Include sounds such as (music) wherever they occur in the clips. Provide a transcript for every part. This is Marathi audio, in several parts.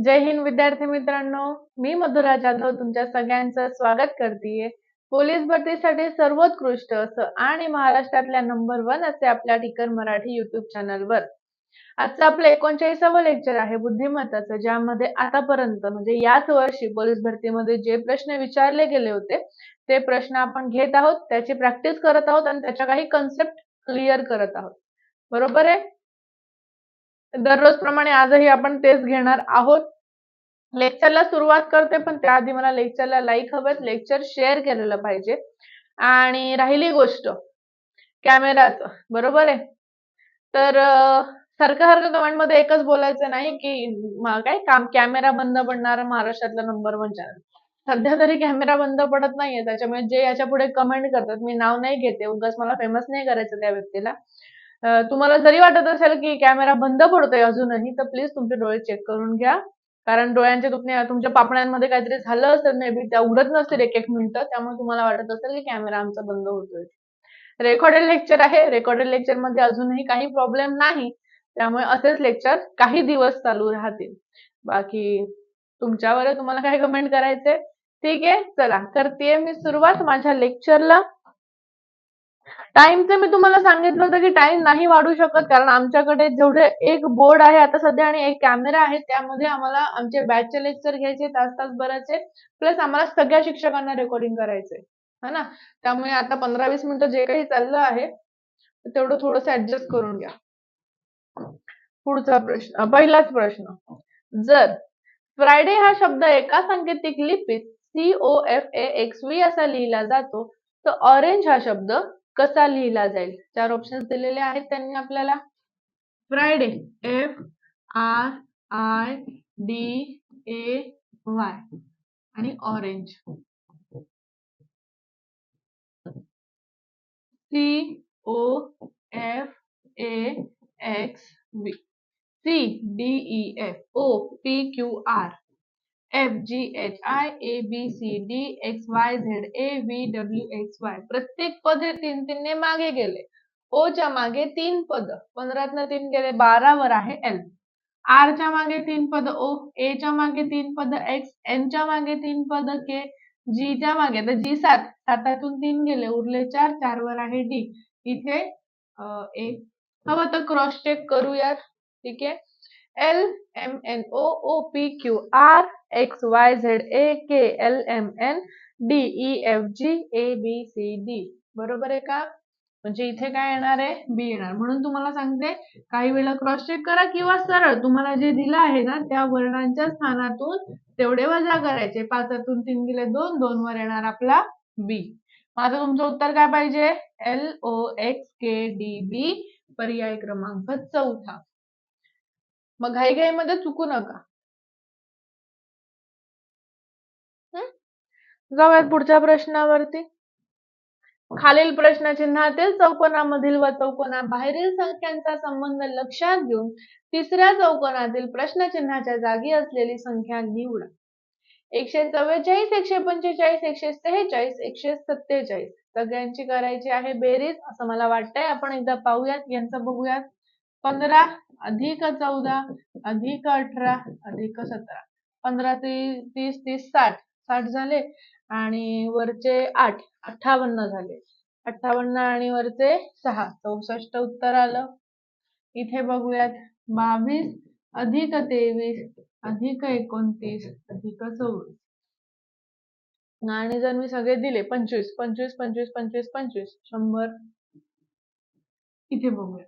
जय हिंद विद्यार्थी मित्रांनो. मी मधुरा जाधव तुमच्या सगळ्यांचं स्वागत करते पोलीस भरतीसाठी सर्वोत्कृष्ट असं आणि महाराष्ट्रातल्या नंबर वन असे आपल्या टिकर मराठी युट्यूब चॅनलवर आजचं आपलं एकोणचाळीसावं लेक्चर आहे बुद्धिमत्ताचं ज्यामध्ये आतापर्यंत म्हणजे याच वर्षी पोलीस भरतीमध्ये जे प्रश्न विचारले गेले होते ते प्रश्न आपण घेत आहोत त्याची प्रॅक्टिस करत आहोत आणि त्याच्या काही कन्सेप्ट क्लिअर करत आहोत. बरोबर आहे? दररोज प्रमाणे आजही आपण तेच घेणार आहोत. लेक्चरला सुरुवात करते पण त्याआधी मला लेक्चरला लाईक हवेत. लेक्चर शेअर केलेलं पाहिजे. आणि राहिली गोष्ट. कॅमेराच बरोबर आहे? तर सारखं सारखं कमेंटमध्ये एकच बोलायचं नाही की काय? काम कॅमेरा बंद पडणार महाराष्ट्रातलं नंबर वन चॅनल सध्या तरी कॅमेरा बंद पडत नाहीये. त्याच्यामुळे जे याच्यापुढे कमेंट करतात मी नाव नाही घेते. उगाच मला फेमस नाही करायचं त्या व्यक्तीला. तुम्हाला जरी वाटत असेल की कॅमेरा बंद पडतोय अजूनही तर प्लीज तुमचे डोळे चेक करून घ्या. कारण डोळ्यांचे दुखणे तुमच्या पापण्यांमध्ये काहीतरी झालं असेल मे बी त्या उघडत नसतील एक एक मिनिटं त्यामुळे तुम्हाला वाटत असेल की कॅमेरा आमचा बंद होतोय. रेकॉर्डेड लेक्चर आहे. रेकॉर्डेड लेक्चरमध्ये अजूनही काही प्रॉब्लेम नाही. त्यामुळे असेच लेक्चर काही दिवस चालू राहतील. बाकी तुमच्यावर तुम्हाला काय कमेंट करायचे ठीक आहे चला. करते मी सुरुवात माझ्या लेक्चरला टाइमचं मी तुम्हाला सांगितलं होतं की टाइम नाही वाढू शकत कारण आमच्याकडे जेवढे एक बोर्ड आहे आता सध्या आणि एक कॅमेरा आहे त्यामध्ये आम्हाला आमचे बॅचचे लेक्चर घ्यायचे तास तास भरायचे प्लस आम्हाला सगळ्या शिक्षकांना रेकॉर्डिंग करायचे. है ना? त्यामुळे आता पंधरा वीस मिनिटं जे काही चाललं आहे तेवढं थोडस ऍडजस्ट करून घ्या. पुढचा प्रश्न पहिलाच प्रश्न. जर फ्रायडे हा शब्द एका सांकेतिक लिपीत C O F A X V असा लिहिला जातो तर ऑरेंज हा शब्द कसा लिहिला जाईल? चार ऑप्शन दिलेले आहेत त्यांनी आपल्याला. Friday F R I D A Y आणि orange C O F A X V C D E F O P Q R F G H I A B C D X Y Z A V W X Y प्रत्येक पद हे तीन तीनने मागे गेले. ओच्या मागे तीन पद. पंधरातनं तीन गेले बारावर आहे एल आर च्या मागे तीन पद ओ ए च्या मागे तीन पद एक्स एन च्या मागे तीन पद के जी च्या मागे. तर जी सात सातातून तीन गेले उरले चार चार वर आहे डी इथे एक हवं तर क्रॉस चेक करूयात. ठीक आहे? L M N O O P Q R X Y Z A K L M N D E F G A B C D बरोबर आहे का? म्हणजे इथे काय येणार आहे? बी येणार. म्हणून तुम्हाला सांगते काही वेळा क्रॉस चेक करा किंवा सरळ. तुम्हाला जे दिलं आहे ना त्या वर्णांच्या स्थानातून तेवढे वजा करायचे पाचातून तीन गेले दोन दोन वर येणार आपला बी आता तुमचं उत्तर काय पाहिजे? L O X K D B पर्याय क्रमांक चौथा. मग घाईघाईमध्ये चुकू नका. जाऊयात पुढच्या प्रश्नावरती. खालील प्रश्नचिन्हातील चौकोनामधील व चौकोना बाहेरील संख्यांचा संबंध लक्षात घेऊन तिसऱ्या चौकोनातील प्रश्नचिन्हाच्या जागी असलेली संख्या निवडा. एकशे चव्वेचाळीस एकशे पंचेचाळीस एकशे सेहेचाळीस एकशे सत्तेचाळीस. सगळ्यांची करायची आहे बेरीज असं मला वाटतंय. आपण एकदा पाहूयात यांचं बघूयात. पंधरा अधिक चौदा अधिक अठरा अधिक सतरा. पंधरा ते तीस तीस साठ. साठ झाले आणि वरचे आठ अठ्ठावन्न झाले. अठ्ठावन्न आणि वरचे सहा. चौसष्ट उत्तर आलं. इथे बघूयात. बावीस अधिक तेवीस अधिक एकोणतीस अधिक चोवीस. आणि जर मी सगळे दिले पंचवीस पंचवीस पंचवीस पंचवीस पंचवीस. शंभर. इथे बघूया.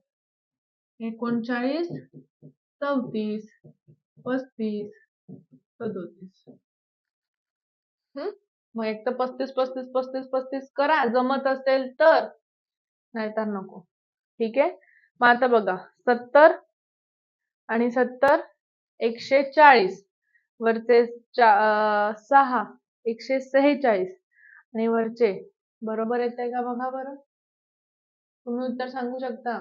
एकोणचाळीस चौतीस पस्तीस सदोतीस. मग एक तर पस्तीस पस्तीस पस्तीस पस्तीस करा. जमत असेल तर. नाहीतर नको. ठीक आहे? मग आता बघा. सत्तर आणि सत्तर एकशे चाळीस वरचे सहा एकशे सेहेचाळीस. आणि वरचे. बरोबर येते का बघा बरं? तुम्ही उत्तर सांगू शकता?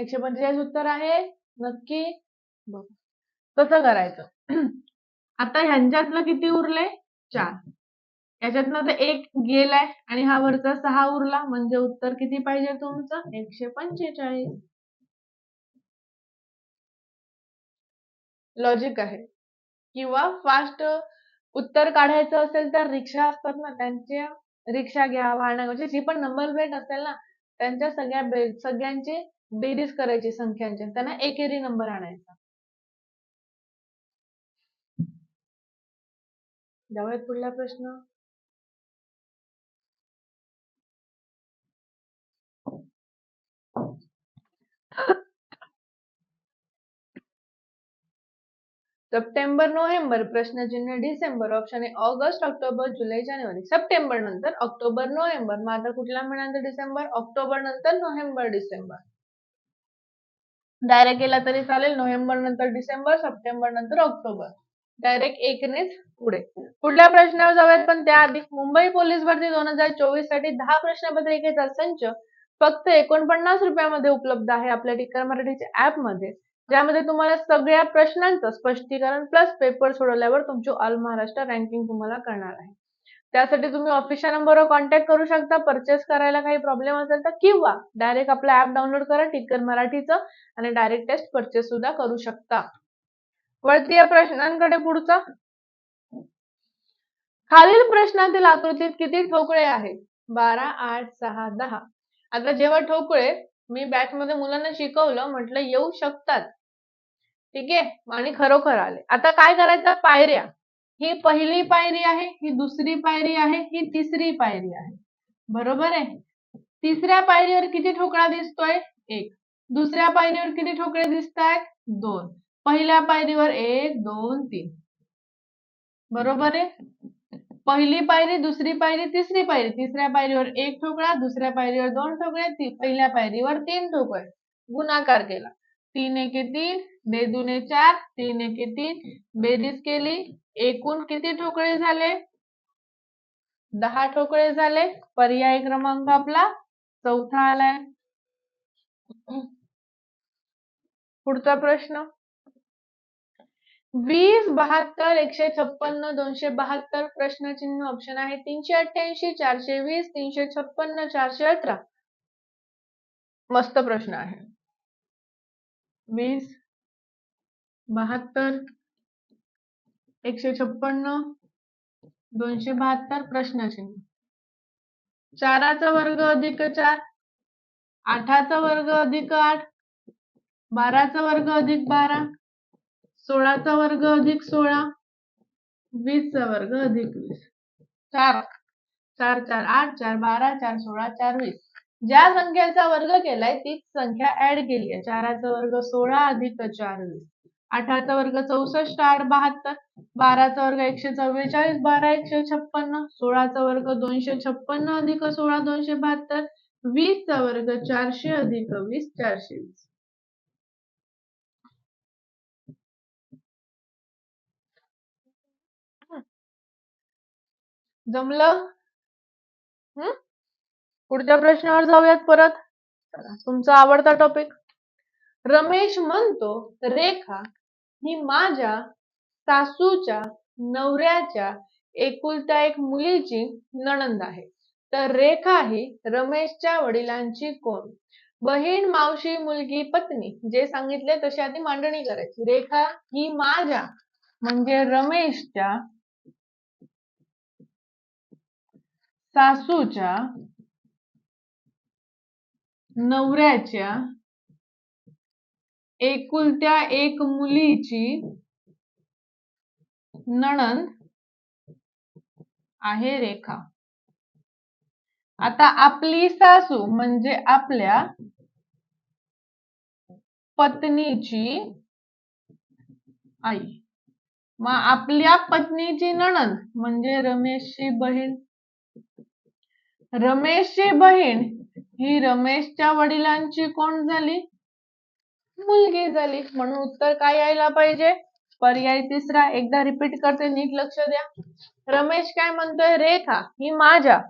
एकशे पंचेचाळीस उत्तर आहे. नक्की तसं कसं करायचं. (clears throat) आता ह्यांच्यातलं किती उरले? चार. याच्यातनं तर एक गेलाय आणि हा वरचा सहा उरला. म्हणजे उत्तर किती पाहिजे तुमचं? एकशे पंचेचाळीस. लॉजिक आहे. किंवा फास्ट उत्तर काढायचं असेल तर रिक्षा असतात ना त्यांच्या रिक्षा घ्या वाहना म्हणजे जी पण नंबर प्लेट असेल ना त्यांच्या सगळ्या बे बेरीज करायची संख्यांची त्यांना एकेरी नंबर आणायचा. जाऊयात पुढला प्रश्न. सप्टेंबर नोव्हेंबर प्रश्नचिन्ह डिसेंबर ऑप्शन आहे ऑगस्ट ऑक्टोबर जुलै जानेवारी. सप्टेंबर नंतर ऑक्टोबर नोव्हेंबर. मग आता कुठल्या म्हणाल डिसेंबर? ऑक्टोबर नंतर नोव्हेंबर डिसेंबर. डायरेक्ट गेला तरी चालेल नोव्हेंबर नंतर डिसेंबर सप्टेंबर नंतर ऑक्टोबर. डायरेक्ट एकनेच पुढे. पुढल्या प्रश्नावर जाऊयात पण त्याआधी मुंबई पोलीस भरती दोन हजार चोवीससाठी दहा प्रश्नपत्रिकेचा संच फक्त एकोणपन्नास रुपयामध्ये उपलब्ध आहे आपल्या टिकर मराठीच्या ऍपमध्ये. ज्यामध्ये तुम्हाला सगळ्या प्रश्नांचं स्पष्टीकरण प्लस पेपर सोडवल्यावर तुमची ऑल महाराष्ट्र रँकिंग तुम्हाला करणार आहे. त्यासाठी तुम्ही ऑफिसच्या नंबरवर कॉन्टॅक्ट करू शकता. परचेस करायला काही प्रॉब्लेम असेल तर किंवा डायरेक्ट आपला ऍप डाउनलोड करा टिकर मराठीचं आणि डायरेक्ट टेस्ट परचेस सुद्धा करू शकता. वळती या प्रश्नांकडे पुढचा. खालील प्रश्नातील आकृतीत किती ठोकळे आहेत? बारा आठ सहा दहा. आता जेव्हा ठोकळे मी बॅच मध्ये मुलांना शिकवलं म्हटलं येऊ शकतात. ठीक? आहे आणि खरोखर आले. आता काय करायचं? पायऱ्या. ही पहिली पायरी आहे ही दुसरी पायरी आहे ही तिसरी पायरी आहे. बरोबर आहे? तिसऱ्या पायरीवर किती ठोकळा दिसतोय? एक. दुसऱ्या पायरीवर किती ठोकळे दिसत आहेत दोन. पहिल्या पायरीवर एक दोन तीन. बरोबर आहे? पहिली पायरी दुसरी पायरी तिसरी पायरी. तिसऱ्या पायरीवर एक ठोकळा दुसऱ्या पायरीवर दोन ठोकळे पहिल्या पायरीवर तीन ठोकळे. गुणाकार केला. तीन एके तीन बेदुने चार तीन एके तीन बेरीज केली एकूण किती ठोकळे झाले? दहा ठोकळे झाले. पर्याय क्रमांक आपला चौथा आलाय. पुढचा प्रश्न. वीस बहात्तर एकशे छप्पन्न दोनशे बहात्तर प्रश्नचिन्ह ऑप्शन आहे. तीनशे अठ्ठ्याऐंशी चारशे वीस तीनशे छप्पन्न चारशे अठरा. मस्त प्रश्न आहे. वीस बहात्तर एकशे छप्पन्न दोनशे बहात्तर प्रश्नचिन्ह. चाराचा वर्ग अधिक चार आठाचा वर्ग अधिक आठ बाराचा वर्ग अधिक बारा सोळाचा वर्ग अधिक सोळा वीसचा वर्ग अधिक वीस. चार चार चार आठ चार बारा चार सोळा चार वीस. ज्या संख्येचा वर्ग केलाय तीच संख्या ऍड केली आहे. चाराचा वर्ग सोळा अधिक चार वीस. वर्ग चौसष्ट आठ बहात्तर. बाराचा वर्ग एकशे चव्वेचाळीस बारा एकशे छप्पन्न. सोळाचा वर्ग दोनशे छप्पन्न अधिक सोळा दोनशे बहात्तर. वीसचा वर्ग चारशे अधिक वीस चारशे वीस. जमलं? हम्म पुढच्या प्रश्नावर जाऊयात परत. तुमचा आवडता टॉपिक रमेश म्हणतो रेखा ही माझ्या सासूच्या नवऱ्याच्या एकुलत्या एक मुलीची नणंद आहे. तर रेखा ही रमेशच्या वडिलांची कोण? बहीण मावशी मुलगी पत्नी जे सांगितले तशी आधी मांडणी करायची. रेखा ही माझ्या म्हणजे रमेशच्या सासूच्या नवऱ्याच्या एकुलत्या एक मुलीची नणंद आहे रेखा. आता आपली सासू म्हणजे आपल्या पत्नीची आई. मग आपल्या पत्नीची नणंद म्हणजे रमेशची बहीण. रमेशची बहीण ही रमेशच्या वडिलांची कोण झाली? मुलगी झाली. म्हणून उत्तर काय यायला पाहिजे? पर्याय तिसरा. एकदा रिपीट करते. नीट लक्ष द्या. रमेश काय म्हणतोय? रेखा ही माझ्या.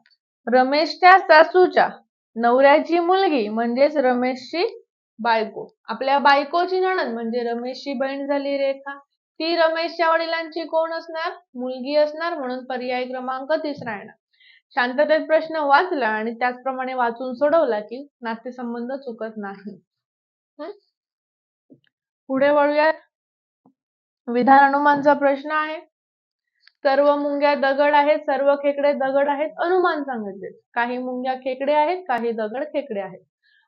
रमेशच्या सासूच्या. नवऱ्याची मुलगी म्हणजेच रमेशची बायको. आपल्या बायकोची नणंद म्हणजे रमेशची बहीण झाली रेखा. ती रमेशच्या वडिलांची कोण असणार? मुलगी असणार. म्हणून पर्याय क्रमांक तिसरा येणार. शांततेत प्रश्न वाचला आणि त्याचप्रमाणे वाचून सोडवला की नातेसंबंध चुकत नाही. पुढे वळूया. विधान अनुमानचा प्रश्न आहे. सर्व मुंग्या दगड आहेत सर्व खेकडे दगड आहेत अनुमान सांगितले. काही मुंग्या खेकडे आहेत काही दगड खेकडे आहेत.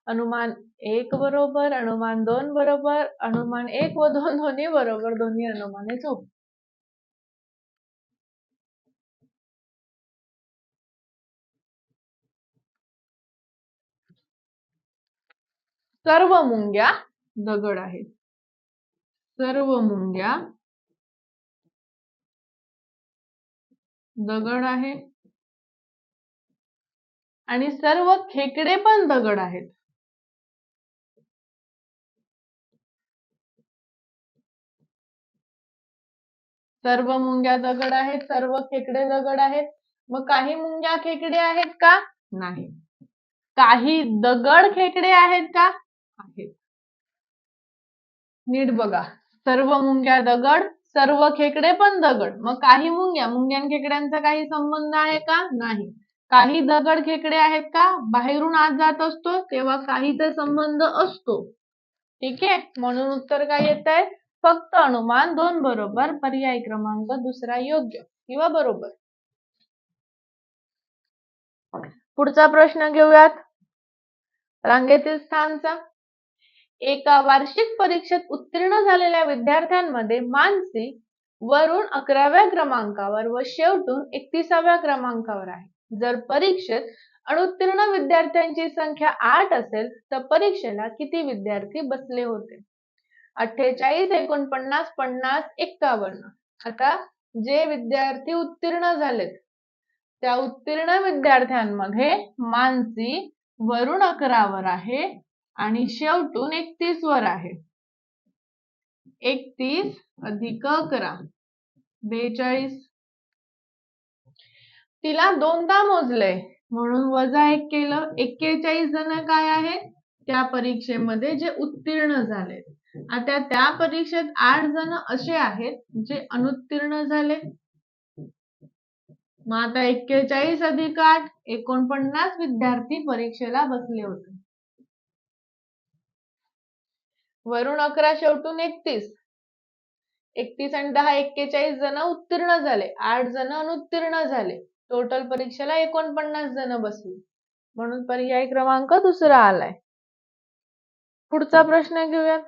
अनुमान एक बरोबर अनुमान दोन बरोबर अनुमान एक व दोन दोन्ही बरोबर दोन्ही अनुमाने चूक सर्व मुंग्या दगड आहेत. सर्व मुंग्या दगड आहे आणि सर्व खेकडे पण दगड आहेत. सर्व मुंग्या दगड आहेत सर्व खेकडे दगड आहेत. मग काही मुंग्या खेकडे आहेत का? नाही. काही दगड खेकडे आहेत का? आहेत. नीट बघा. सर्व मुंग्या दगड सर्व खेकडे पण दगड. मग काही मुंग्या मुंग्या खेकड्यांचा काही संबंध आहे का? नाही. काही दगड खेकडे आहेत का? बाहेरून आत जात असतो तेव्हा काहीचा संबंध असतो. ठीक आहे? म्हणून उत्तर काय येत आहे फक्त अनुमान दोन बरोबर पर्याय क्रमांक दुसरा योग्य. किंवा बरोबर. पुढचा प्रश्न घेऊयात. रांगेतील स्थानचा. एका वार्षिक परीक्षेत उत्तीर्ण झालेल्या विद्यार्थ्यांमध्ये मानसी वरून अकराव्या क्रमांकावर व शेवटून एकतीसाव्या क्रमांकावर आहे. जर परीक्षेत अनुत्तीर्ण विद्यार्थ्यांची संख्या आठ असेल तर परीक्षेला किती विद्यार्थी बसले होते? अठ्ठेचाळीस एकोणपन्नास पन्नास एक्कावन्न. आता जे विद्यार्थी उत्तीर्ण झालेत त्या उत्तीर्ण विद्यार्थ्यांमध्ये मानसी वरून अकरावर आहे आणि शेवटून एकतीस वर आहे. एकतीस अधिक अकरा बेचाळीस. तिला दोनदा मोजलंय म्हणून वजा एक केलं. एक्केचाळीस जण काय आहेत? त्या परीक्षेमध्ये जे उत्तीर्ण झाले. आता त्या परीक्षेत आठ जण असे आहेत जे अनुत्तीर्ण झाले. मग आता एक्केचाळीस अधिक आठ एकोणपन्नास विद्यार्थी परीक्षेला बसले होते. वरून अकरा शेवटून एकतीस. एकतीस आणि दहा एक्केचाळीस जण उत्तीर्ण झाले. आठ जण अनुत्तीर्ण झाले. टोटल परीक्षेला एकोणपन्नास जण बसले. म्हणून पर्याय क्रमांक दुसरा आलाय. पुढचा प्रश्न घेऊयात.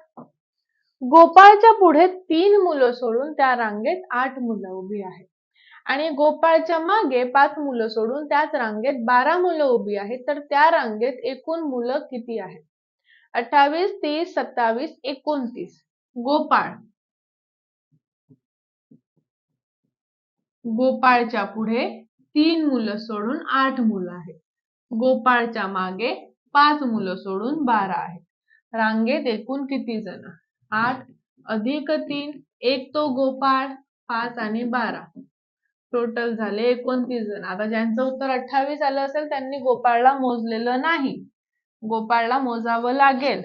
गोपाळच्या पुढे तीन मुलं सोडून त्या रांगेत आठ मुलं उभी आहेत. आणि गोपाळच्या मागे पाच मुलं सोडून त्याच रांगेत बारा मुलं उभी आहेत. तर त्या रांगेत एकूण मुलं किती आहेत? अठ्ठावीस तीस सत्तावीस एकोणतीस. गोपाळ. गोपाळच्या पुढे तीन मुलं सोडून आठ मुलं आहेत. गोपाळच्या मागे पाच मुलं सोडून बारा आहेत. रांगेत एकूण किती जण? आठ अधिक तीन एक तो गोपाळ पाच आणि बारा. टोटल झाले एकोणतीस जण. आता ज्यांचं उत्तर अठ्ठावीस आलं असेल त्यांनी गोपाळला मोजलेलं नाही. गोपाळला मोजावं लागेल.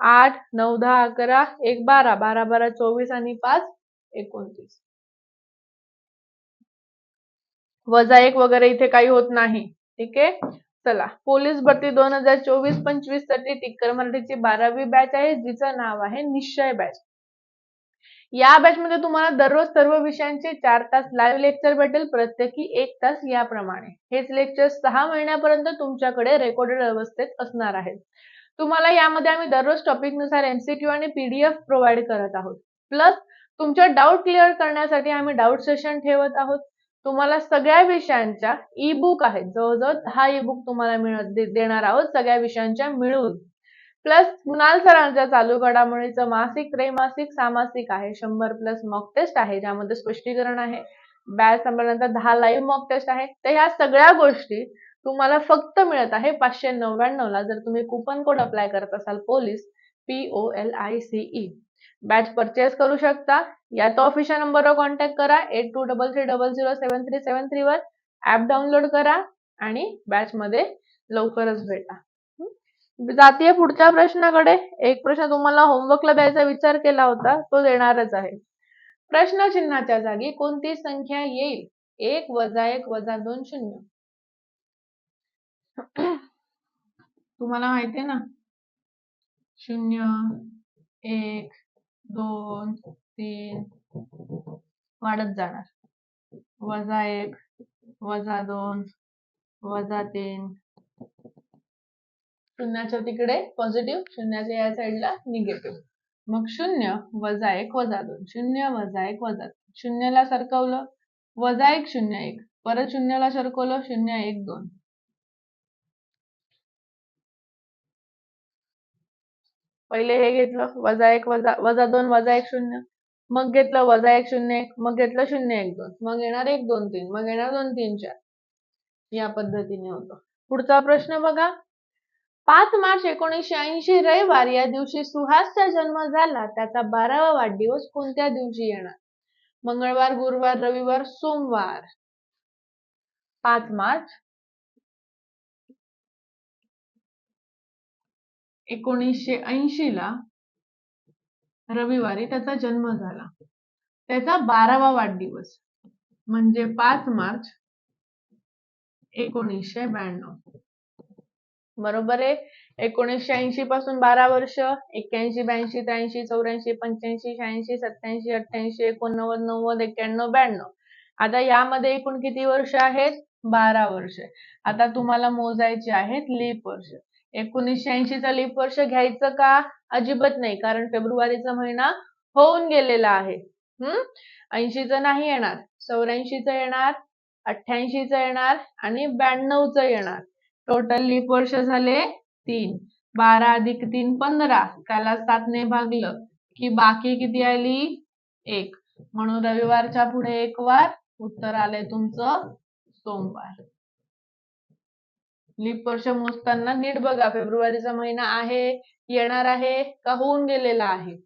आठ नऊ दहा अकरा एक बारा बारा बारा चोवीस आणि पाच एकोणतीस. वजा एक वगैरे इथे काही होत नाही. ठीक आहे? चला. पोलीस भरती दोन हजार चोवीस पंचवीससाठी टिक्कर मराठीची बारावी बॅच आहे जिचं नाव आहे निश्चय बॅच या बॅचमध्ये तुम्हाला दररोज सर्व विषयांचे चार तास लाईव्ह लेक्चर भेटेल प्रत्येकी एक तास याप्रमाणे. हेच लेक्चर सहा महिन्यापर्यंत तुमच्याकडे रेकॉर्डेड अवस्थेत असणार आहेत. तुम्हाला यामध्ये आम्ही दररोज टॉपिकनुसार एमसीक्यू आणि पीडीएफ प्रोव्हाइड करत आहोत. प्लस तुमच्या डाऊट क्लिअर करण्यासाठी आम्ही डाऊट सेशन ठेवत आहोत. तुम्हाला सगळ्या विषयांच्या ई बुक आहेत. जवळजवळ दहा ई बुक तुम्हाला मिळत देणार आहोत. सगळ्या विषयांच्या मिळून. प्लस कुणाल सरांच्या चालू घडामोडीचं मासिक त्रैमासिक सामासिक आहे. शंभर प्लस मॉक टेस्ट आहे ज्यामध्ये स्पष्टीकरण आहे. बॅच संपल्यानंतर दहा लाईव्ह मॉक टेस्ट आहे. तर ह्या सगळ्या गोष्टी तुम्हाला फक्त मिळत आहे पाचशे नव्याण्णव ला जर तुम्ही कुपन कोड अप्लाय करत असाल police P O L I C E batch purchase करू शकता. या तो ऑफिशियल नंबरवर कॉन्टॅक्ट करा. Eight two double three double zero seven three seven three वर ऍप डाउनलोड करा आणि बॅच मध्ये लवकरच भेटा. जातीय पुढच्या प्रश्नाकडे एक प्रश्न तुम्हाला होमवर्कला द्यायचा विचार केला होता तो देणारच आहे. प्रश्न चिन्हाच्या जागी कोणती संख्या येईल? एक वजा एक वजा दोन शून्य. (clears throat) तुम्हाला माहिती आहे ना? शून्य एक दोन तीन वाढत जाणार. वजा एक वजा दोन वजा तीन शून्याच्या तिकडे पॉझिटिव्ह शून्याच्या या साईडला निगेटिव्ह मग शून्य वजा एक वजा दोन. शून्य वजा एक वजा शून्यला सरकवलं वजा एक शून्य एक. परत शून्यला सरकवलं शून्य एक दोन. पहिले हे घेतलं वजा एक वजा वजा दोन वजा एक शून्य. मग घेतलं वजा एक शून्य एक. मग घेतलं शून्य एक दोन. मग येणार एक दोन तीन. मग येणार दोन तीन चार. या पद्धतीने होतं. पुढचा प्रश्न बघा. पाच मार्च एकोणीसशे ऐंशी रविवार या दिवशी सुहासचा जन्म झाला. त्याचा बारावा वाढदिवस कोणत्या दिवशी येणार? मंगळवार गुरुवार रविवार सोमवार. पाच मार्च एकोणीसशे ऐंशी ला रविवारी त्याचा जन्म झाला. त्याचा बारावा वाढदिवस म्हणजे पाच मार्च एकोणीसशे ब्याण्णव. बरोबर आहे? एकोणीसशे ऐंशी पासून बारा वर्ष एक्क्याऐंशी ब्याऐंशी त्र्याऐंशी चौऱ्याऐंशी पंच्याऐंशी शहाऐंशी सत्याऐंशी अठ्ठ्याऐंशी एकोणनव्वद नव्वद एक्क्याण्णव ब्याण्णव. आता यामध्ये एकूण किती वर्ष आहेत? बारा वर्ष. आता तुम्हाला मोजायचे आहेत लीप वर्ष. एकोणीसशे ऐंशीचा लीप वर्ष घ्यायचं का? अजिबात नाही कारण फेब्रुवारीचा महिना होऊन गेलेला आहे. हम्म ऐंशीचं नाही येणार चौऱ्याऐंशीचं येणार अठ्ठ्याऐंशीचं येणार आणि ब्याण्णवचं येणार. टोटल लीप वर्ष झाले तीन. बारा अधिक तीन पंधरा. त्याला सातने भागलं. की बाकी किती आली? एक. म्हणून रविवारच्या पुढे एक वार उत्तर आलंय तुमचं सोमवार. लीप वर्ष मोजताना नीट बघा फेब्रुवारीचा महिना आहे येणार आहे का होऊन गेलेला आहे?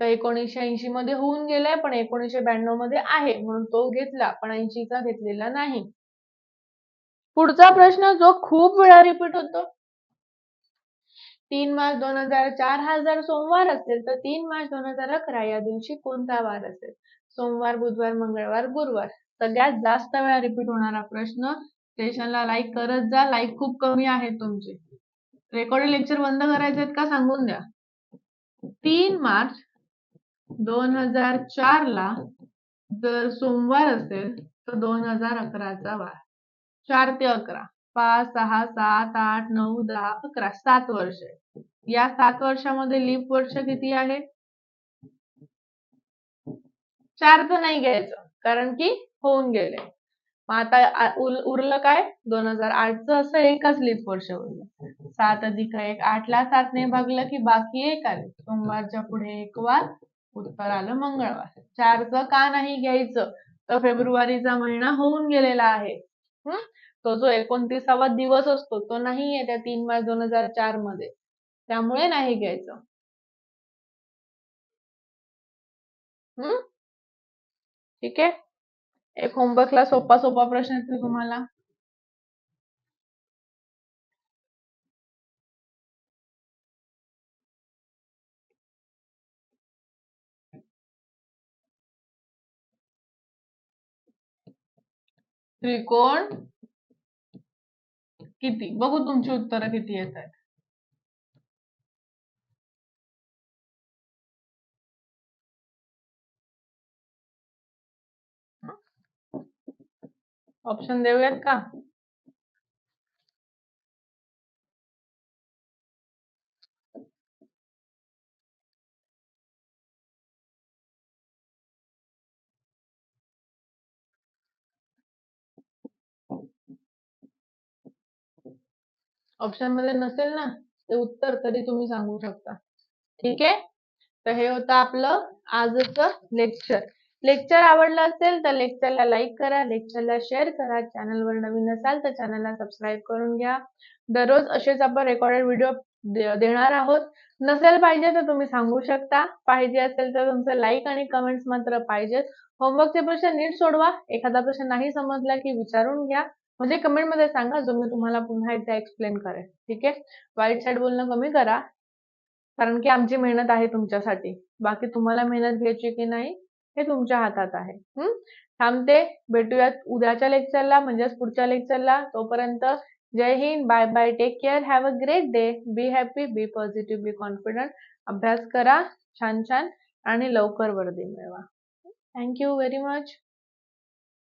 तर एकोणीसशे ऐंशी मध्ये होऊन गेलाय पण एकोणीसशे ब्याण्णवमध्ये आहे. म्हणून तो घेतला पण ऐंशीचा घेतलेला नाही. पुढचा प्रश्न जो खूप वेळा रिपीट होतो. तीन मार्च दोन हजार चार हा जर सोमवार असेल तर तीन मार्च दोन हजार अकरा या दिवशी कोणता वार असेल? सोमवार बुधवार मंगळवार गुरुवार. सगळ्यात जास्त वेळा रिपीट होणारा प्रश्न स्टेशनला लाईक करत जा. लाईक खूप कमी आहेत तुमचे. रेकॉर्डिंग लेक्चर बंद करायचे आहेत का सांगून द्या. तीन मार्च दोन हजार चार ला जर सोमवार असेल तर दोन हजार अकराचा वार. चार ते अकरा. पाच सहा सात आठ नऊ दहा अकरा. सात वर्ष. या सात वर्षामध्ये लीप वर्ष किती आहे? चार तर नाही घ्यायचं कारण की होऊन गेले. मग आता उरलं काय? दोन हजार आठचं असं एकच लीप वर्ष उरलं सात अधिक एक आठला सातने भागलं की बाकी एक आले. सोमवारच्या पुढे एक वार उत्तर आलं मंगळवार. चारचं का नाही घ्यायचं? तर फेब्रुवारीचा महिना होऊन गेलेला आहे. हम्म तो जो एकोणतीसावा दिवस असतो तो नाही आहे त्या तीन मार्च दोन हजार चारमध्ये. त्यामुळे नाही घ्यायचं. हम्म ठीक आहे. एक होमवर्कला सोपा सोपा प्रश्न येतो तुम्हाला. त्रिकोण किती? बघू तुमची उत्तरं किती येत आहेत. ऑप्शन देऊयात का? ऑप्शनमध्ये नसेल ना ते उत्तर तरी तुम्ही सांगू शकता. ठीक आहे? तर हे होतं आपलं आजचं लेक्चर लेक्चर आवडलं असेल तर लेक्चरला लाईक करा लेक्चरला शेअर करा. चॅनलवर नवीन असाल तर चॅनलला सबस्क्राईब करून घ्या. दररोज असेच आपण रेकॉर्डेड व्हिडिओ देणार आहोत. नसेल पाहिजे तर तुम्ही सांगू शकता. पाहिजे असेल तर तुमचं लाईक आणि कमेंट्स मात्र पाहिजेत. होमवर्कचे प्रश्न नीट सोडवा. एखादा प्रश्न नाही समजला की विचारून घ्या. म्हणजे कमेंटमध्ये सांगा जो मी तुम्हाला पुन्हा एकदा एक्सप्लेन करेन. ठीक आहे? वाईट साईड बोलणं कमी करा. कारण की आमची मेहनत आहे तुमच्यासाठी. बाकी तुम्हाला मेहनत घ्यायची की नाही हे तुमच्या हातात आहे. थांबते. भेटूयात उद्याच्या लेक्चरला म्हणजेच पुढच्या लेक्चरला तोपर्यंत जय Hind. Bye bye take care have a great day be happy be positive be confident अभ्यास करा. छान छान. आणि लवकर वर्दी मिळवा. Thank you very much